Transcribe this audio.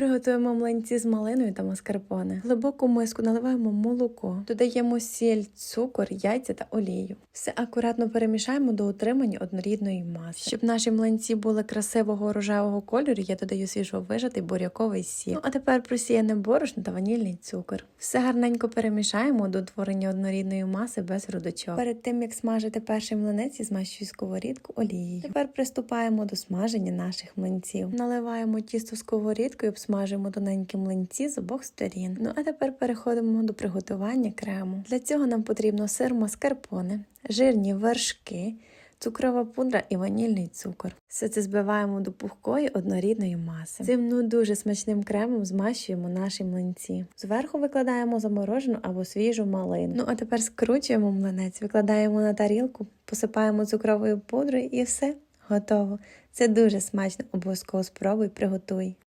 Приготуємо млинці з малиною та маскарпоне. В глибоку миску наливаємо молоко, додаємо сіль, цукор, яйця та олію. Все акуратно перемішаємо до утримання однорідної маси. Щоб наші млинці були красивого рожевого кольору, я додаю свіжовижатий буряковий сік. Ну а тепер просіяне борошно та ванільний цукор. Все гарненько перемішаємо до утворення однорідної маси без грудочок. Перед тим як смажити перший млинець, змащую сковорідку олією. Тепер приступаємо до смаження наших млинців. Наливаємо тісто і обсмажуємо тоненькі млинці з обох сторін. Ну а тепер переходимо до приготування крему. Для цього нам потрібно сир маскарпоне, жирні вершки. Цукрова пудра і ванільний цукор. Все це збиваємо до пухкої однорідної маси. Цим ну дуже смачним кремом змащуємо наші млинці. Зверху викладаємо заморожену або свіжу малину. Ну а тепер скручуємо млинець, викладаємо на тарілку, посипаємо цукровою пудрою і все готово. Це дуже смачно. Обов'язково спробуй, приготуй.